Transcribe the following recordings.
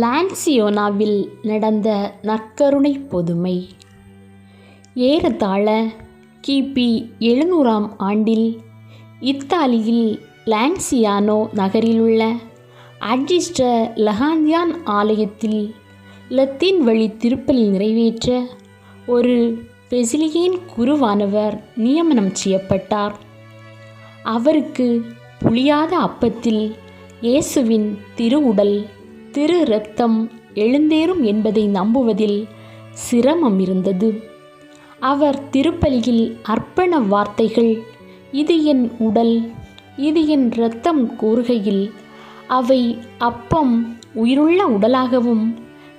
லான்சியோனாவில் நடந்த நற்கருணை பொதுமை. ஏறத்தாழ கிபி எழுநூறாம் ஆண்டில் இத்தாலியில் லான்சியானோ நகரிலுள்ள அட்ஜிஸ்ட லஹாந்தியான் ஆலயத்தில் லத்தீன் வழி திருப்பலி நிறைவேற்ற ஒரு பெசிலியேன் குருவானவர் நியமனம் செய்யப்பட்டார். அவருக்கு புளியாத அப்பத்தில் இயேசுவின் திருவுடல் திரு ரத்தம் எழுந்தேறும் என்பதை நம்புவதில் சிரமம் இருந்தது. அவர் திருப்பலியில் அர்ப்பண வார்த்தைகள் இது என் உடல் இது என் இரத்தம் கூறுகையில் அவை அப்பம் உயிருள்ள உடலாகவும்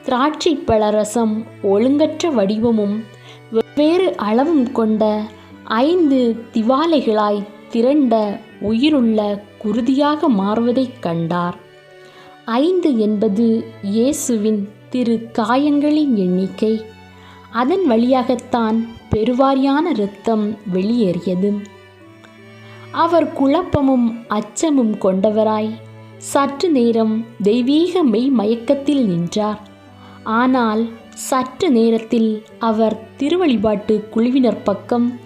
திராட்சை பழரசம் ஒழுங்கற்ற வடிவமும் வெவ்வேறு அளவும் கொண்ட ஐந்து திவாலைகளாய் திரண்ட உயிருள்ள குருதியாக மாறுவதைக் கண்டார். ஐந்து என்பது இயேசுவின் திரு காயங்களின் எண்ணிக்கை. அதன் வழியாகத்தான் பெருவாரியான இரத்தம் வெளியேறியது. அவர் குழப்பமும் அச்சமும் கொண்டவராய் சற்று நேரம் தெய்வீக மெய் மயக்கத்தில் நின்றார். ஆனால் சற்று நேரத்தில் அவர் திருவழிபாட்டு குழுவினர் பக்கம்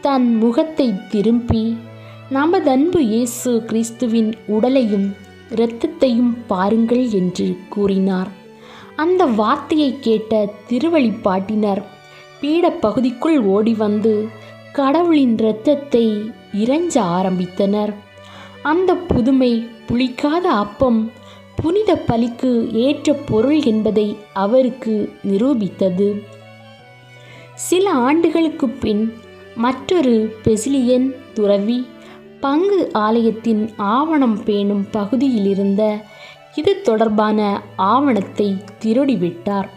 தன் முகத்தை திரும்பி நமதன்பு இயேசு கிறிஸ்துவின் உடலையும் இரத்தத்தையும் பாருங்கள் என்று கூறினார். அந்த வார்த்தையை கேட்ட திருவழிப்பாட்டினர் பீடப்பகுதிக்குள் ஓடி வந்து கடவுளின் இரத்தத்தை இறைஞ்ச ஆரம்பித்தனர். அந்த புதுமை புளிக்காத அப்பம் புனித பலிக்கு ஏற்ற பொருள் என்பதை அவருக்கு நிரூபித்தது. சில ஆண்டுகளுக்கு பின் மற்றொரு பெசிலியன் துறவி பங்கு ஆலயத்தின் ஆவணம் பேணும் பகுதியிலிருந்த இது தொடர்பான ஆவணத்தை திருடிவிட்டார்.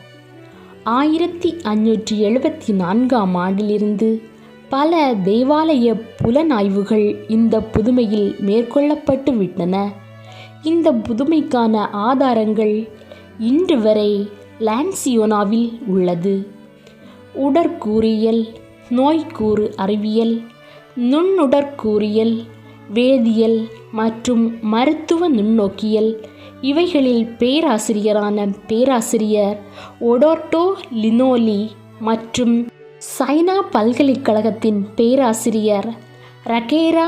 ஆயிரத்தி அஞ்சூற்றி எழுபத்தி நான்காம் ஆண்டிலிருந்து பல தேவாலய புலனாய்வுகள் இந்த புதுமையில் மேற்கொள்ளப்பட்டு விட்டன. இந்த புதுமைக்கான ஆதாரங்கள் இன்று வரை லான்சியோனாவில் உள்ளது. உடற்கூறியல் நோய்க்கூறு அறிவியல் நுண்ணுடற்கூறியல் வேதியியல் மற்றும் மருத்துவ நுண்ணோக்கியல். இவைகளில் பேராசிரியரான பேராசிரியர் ஒடோர்டோ லினோலி மற்றும் சைனா பல்கலைக்கழகத்தின் பேராசிரியர் ரகேரா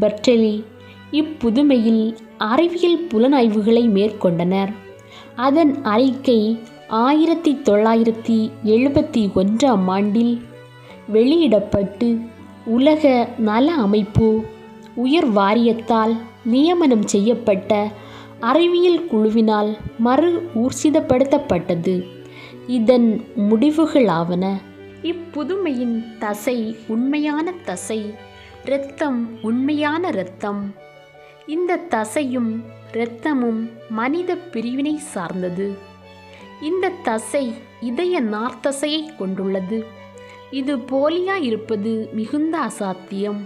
பர்டெலி இப்புதுமையில் அறிவியல் புலனாய்வுகளை மேற்கொண்டனர். அதன் அறிக்கை ஆயிரத்தி தொள்ளாயிரத்தி எழுபத்தி ஒன்றாம் ஆண்டில் வெளியிடப்பட்டு உலக நல அமைப்பு உயர் வாரியத்தால் நியமனம் செய்யப்பட்ட அறிவியல் குழுவினால் மறு ஊர்ஜிதப்படுத்தப்பட்டது இதன் முடிவுகளாவன. இப்புதுமையின் தசை உண்மையான தசை இரத்தம் உண்மையான இரத்தம். இந்த தசையும் இரத்தமும் மனித பிரிவினை சார்ந்தது. இந்த தசை இதய நார்த்தசையை கொண்டுள்ளது. இது போலியா இருப்பது மிகுந்த அசாத்தியம்.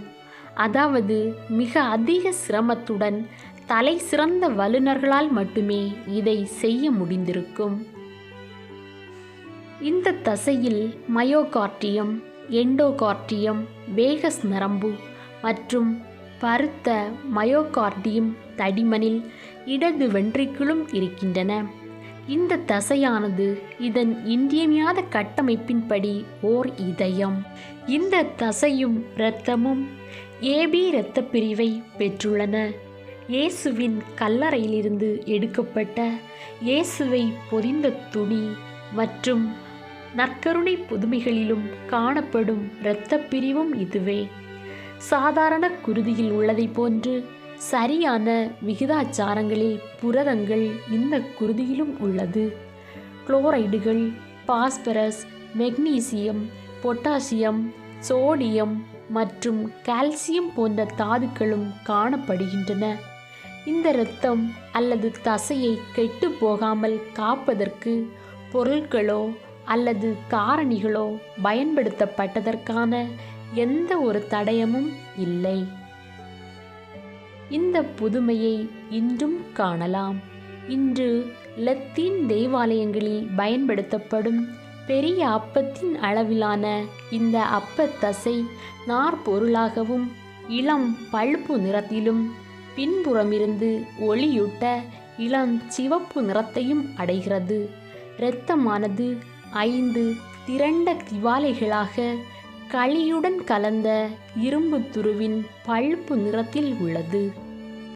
அதாவது மிக அதிக சிரமத்துடன் தலை சிறந்த வல்லுநர்களால் மட்டுமே இதை செய்ய முடிந்திருக்கும். இந்த தசையில் மயோகார்டியம் எண்டோகார்டியம் வேகஸ் நரம்பு மற்றும் பருத்த மயோகார்டியம் தடிமனில் இடது வென்றிக்குளும் இருக்கின்றன. இந்த தசையானது இதன் இன்றியமையாத கட்டமைப்பின்படி ஓர் இதயம். இந்த தசையும் இரத்தமும் ஏபி இரத்த பிரிவை பெற்றுள்ளன. இயேசுவின் கல்லறையிலிருந்து எடுக்கப்பட்ட இயேசுவை பொதிந்த துணி மற்றும் நற்கருணை புதுமைகளிலும் காணப்படும் இரத்த பிரிவும் இதுவே. சாதாரண குருதியில் உள்ளதை போன்று சரியான விகிதாச்சாரங்களில் புரதங்கள் இந்த குருதியிலும் உள்ளது. குளோரைடுகள் பாஸ்பரஸ் மெக்னீசியம் பொட்டாசியம் சோடியம் மற்றும் கால்சியம் போன்ற தாதுக்களும் காணப்படுகின்றன. இந்த இரத்தம் அல்லது தசையை கெட்டு போகாமல் காப்பதற்கு பொருட்களோ அல்லது காரணிகளோ பயன்படுத்தப்பட்டதற்கான எந்த ஒரு தடயமும் இல்லை. இந்த புதுமையை இன்றும் காணலாம். இன்று லத்தீன் தேவாலயங்களில் பயன்படுத்தப்படும் பெரிய அப்பத்தின் அளவிலான இந்த அப்பத்தசை நார்பொருளாகவும் இளம் பழுப்பு நிறத்திலும் பின்புறமிருந்து ஒளியூட்ட இளம் சிவப்பு நிறத்தையும் அடைகிறது. இரத்தமானது ஐந்து திரண்ட திவாலைகளாக களியுடன் கலந்த இரும்பு துருவின் பழுப்பு நிறத்தில் உள்ளது.